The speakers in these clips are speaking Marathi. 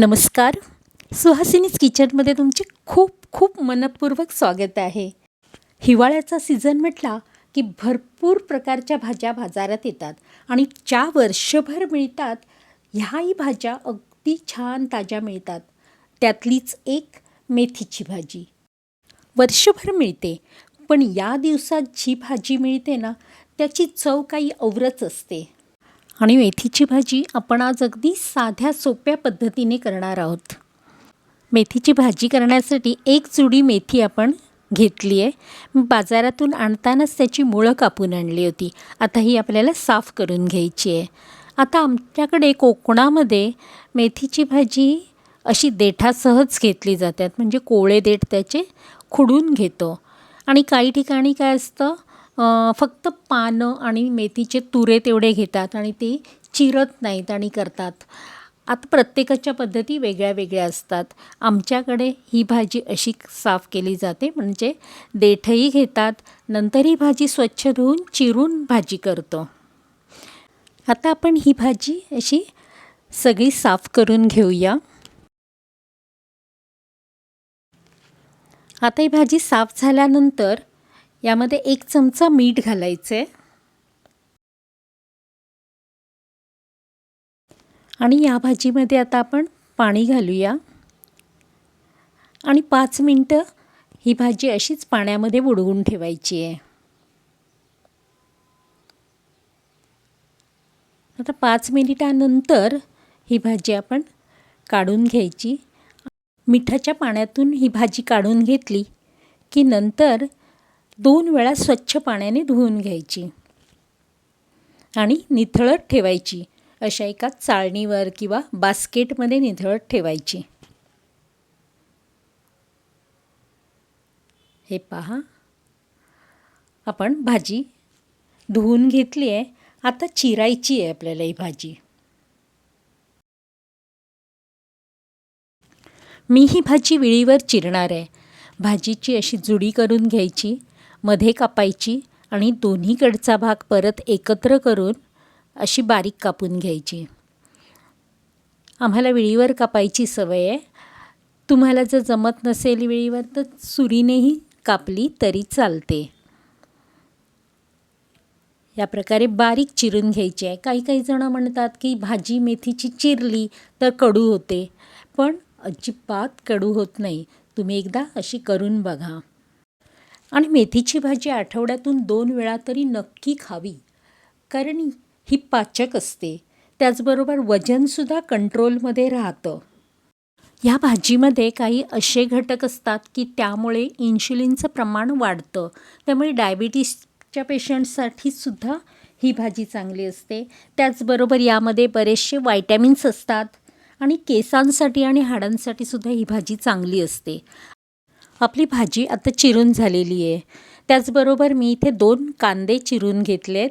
नमस्कार. सुहासिनीज किचनमध्ये तुमचे खूप खूप मनपूर्वक स्वागत आहे. हिवाळ्याचा सीझन म्हटला की भरपूर प्रकारच्या भाज्या बाजारात येतात आणि ज्या वर्षभर मिळतात ह्याही भाज्या अगदी छान ताज्या मिळतात. त्यातलीच एक मेथीची भाजी. वर्षभर मिळते पण या दिवसात जी भाजी मिळते ना त्याची चव काही औरच असते. आणि मेथीची भाजी आपण आज अगदी साध्या सोप्या पद्धतीने करणार आहोत. मेथीची भाजी करण्यासाठी एक जुडी मेथी आपण घेतली आहे. बाजारातून आणतानाच त्याची मुळं कापून आणली होती. आता ही आपल्याला साफ करून घ्यायची आहे. आता आमच्याकडे कोकणामध्ये मेथीची भाजी अशी देठासहज घेतली जातात. म्हणजे कोळे देठ त्याचे खुडून घेतो. आणि काही ठिकाणी काय असतं? फक्त पानं आणि मेथीचे तुरे तेवढे घेतात आणि ते चिरत नाहीत आणि करतात. आता प्रत्येकाच्या पद्धती वेगळ्या वेगळ्या असतात. आमच्याकडे ही भाजी अशी साफ केली जाते म्हणजे देठही घेतात नंतर ही भाजी स्वच्छ धुवून चिरून भाजी करतो. आता आपण ही भाजी अशी सगळी साफ करून घेऊया. आता ही भाजी साफ झाल्यानंतर यामध्ये एक चमचा मीठ घालायचं आहे आणि या भाजीमध्ये आता आपण पाणी घालूया. आणि पाच मिनटं ही भाजी अशीच पाण्यामध्ये बुडवून ठेवायची आहे. आता पाच मिनिटानंतर ही भाजी आपण काढून घ्यायची. मिठाच्या पाण्यातून ही भाजी काढून घेतली की नंतर दोन वेळा स्वच्छ पाण्याने धुवून घ्यायची आणि निथळत ठेवायची. अशा एका चाळणीवर किंवा बास्केटमध्ये निथळत ठेवायची. हे पहा. आपण भाजी धुवून घेतली आहे. आता चिरायची आहे आपल्याला ही भाजी. मी ही भाजी विळीवर चिरणार आहे. भाजीची अशी जुडी करून घ्यायची. मध्ये कापायची आणि दोन्हीकडचा भाग परत एकत्र करून अशी बारीक कापून घ्यायची. आम्हाला विळीवर कापायची सवय आहे. तुम्हाला जर जमत नसेल विळीवर तर सुरीनेही कापली तरी चालते. या प्रकारे बारीक चिरून घ्यायची आहे. काही काही जणं म्हणतात की भाजी मेथीची चिरली तर कडू होते पण अजिबात कडू होत नाही. तुम्ही एकदा अशी करून बघा. आणि मेथीची भाजी आठवड्यातून दोन वेळा तरी नक्की खावी. कारण ही पाचक असते. त्याचबरोबर वजनसुद्धा कंट्रोलमध्ये राहतं. ह्या भाजीमध्ये काही असे घटक असतात की त्यामुळे इन्शुलिनचं प्रमाण वाढतं. त्यामुळे डायबिटीसच्या पेशंटसाठी सुद्धा ही भाजी चांगली असते. त्याचबरोबर यामध्ये बरेचसे वायटॅमिन्स असतात. आणि केसांसाठी आणि हाडांसाठी सुद्धा ही भाजी चांगली असते. आपली भाजी आता चिरून झालेली आहे. त्याचबरोबर मी इथे दोन कांदे चिरून घेतलेत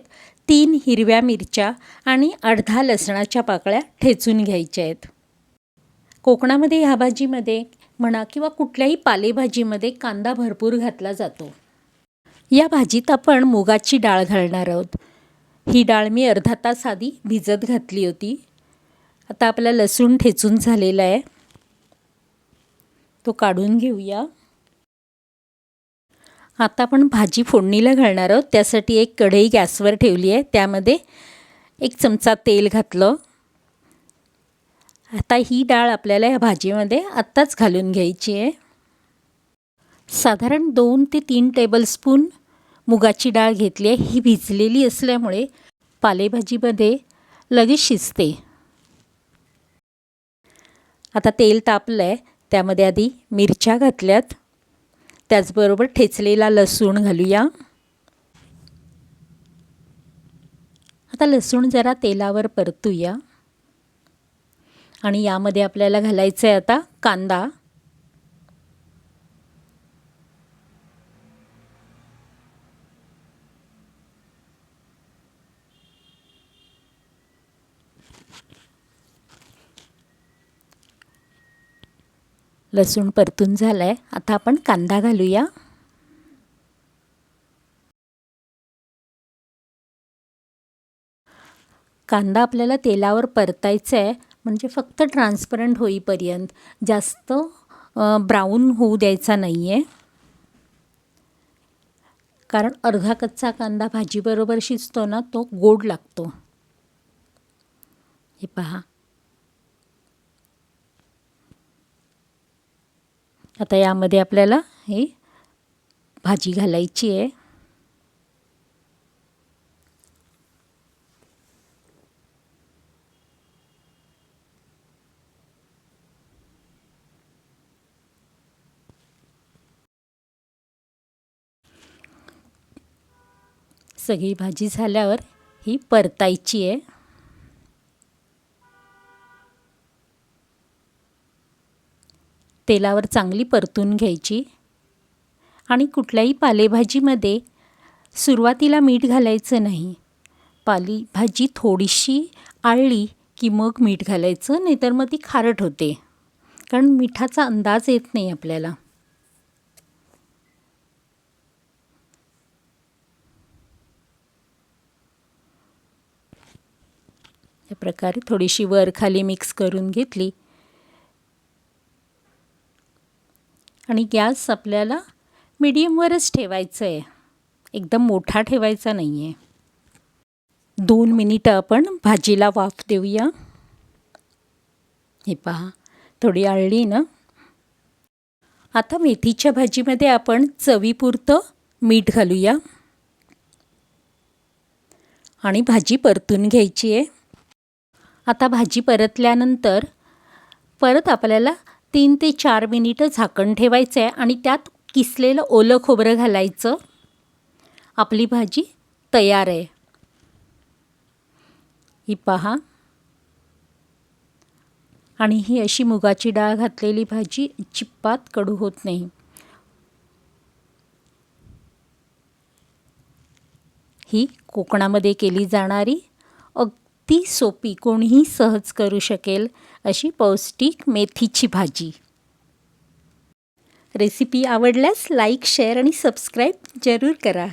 तीन हिरव्या मिरच्या आणि अर्धा लसणाच्या पाकळ्या ठेचून घ्यायच्या आहेत. कोकणामध्ये ह्या भाजीमध्ये म्हणा किंवा कुठल्याही पालेभाजीमध्ये कांदा भरपूर घातला जातो. या भाजीत आपण मुगाची डाळ घालणार आहोत. ही डाळ मी अर्धा तास आधी भिजत घातली होती. आता आपला लसूण ठेचून झालेला आहे. तो काढून घेऊया. आता आपण भाजी फोडणीला घालणार आहोत. त्यासाठी एक कढई गॅसवर ठेवली आहे. त्यामध्ये एक चमचा तेल घातलं. आता ही डाळ आपल्याला या भाजीमध्ये आत्ताच घालून घ्यायची आहे. साधारण दोन ते तीन टेबलस्पून मुगाची डाळ घेतली आहे. ही भिजलेली असल्यामुळे पालेभाजीमध्ये लगेच शिजते. आता तेल तापलं आहे त्यामध्ये आधी मिरच्या घातल्यात. त्याचबरोबर ठेचलेला लसूण घालूया. आता लसूण जरा तेलावर परतूया. आणि यामध्ये आपल्याला घालायचं आहे आता कांदा. लसूण परतून झाला आहे आता आपण कांदा घालूया. कांदा आपल्याला तेलावर परतायचा आहे म्हणजे फक्त ट्रान्सपरंट होईपर्यंत. जास्त ब्राऊन होऊ द्यायचा नाही आहे कारण अर्धा कच्चा कांदा भाजीबरोबर शिजतो ना तो गोड लागतो. हे पहा. आता यामध्ये आपल्याला ही भाजी घालायची आहे. सगळी भाजी झाल्यावर ही परतायची आहे. तेलावर चांगली परतून घ्यायची आणि कुठल्याही पालेभाजीमध्ये सुरुवातीला मीठ घालायचं नाही. पालेभाजी थोडीशी आळली की मग मीठ घालायचं नाहीतर मग ती खारट होते. कारण मिठाचा अंदाज येत नाही आपल्याला. या प्रकारे थोडीशी वर खाली मिक्स करून घेतली. आणि गॅस आपल्याला मीडियमवरच ठेवायचं आहे एकदम मोठा ठेवायचा नाही आहे दोन मिनिटं आपण भाजीला वाफ देऊया. हे पहा थोडी आळली ना. आता मेथीच्या भाजीमध्ये आपण चवीपुरतं मीठ घालूया. आणि भाजी परतून घ्यायची आहे. आता भाजी परतल्यानंतर परत आपल्याला तीन ते चार मिनिटं झाकण ठेवायचं आहे आणि त्यात किसलेलं ओलं खोबरं घालायचं. आपली भाजी तयार आहे. ही पहा. आणि ही अशी मुगाची डाळ घातलेली भाजी चिप्पात कडू होत नाही. ही कोकणामध्ये केली जाणारी अग अगदी सोपी कोणीही सहज करू शकेल अशी पौष्टिक मेथीची भाजी. रेसिपी आवडल्यास लाईक शेअर आणि सबस्क्राईब जरूर करा.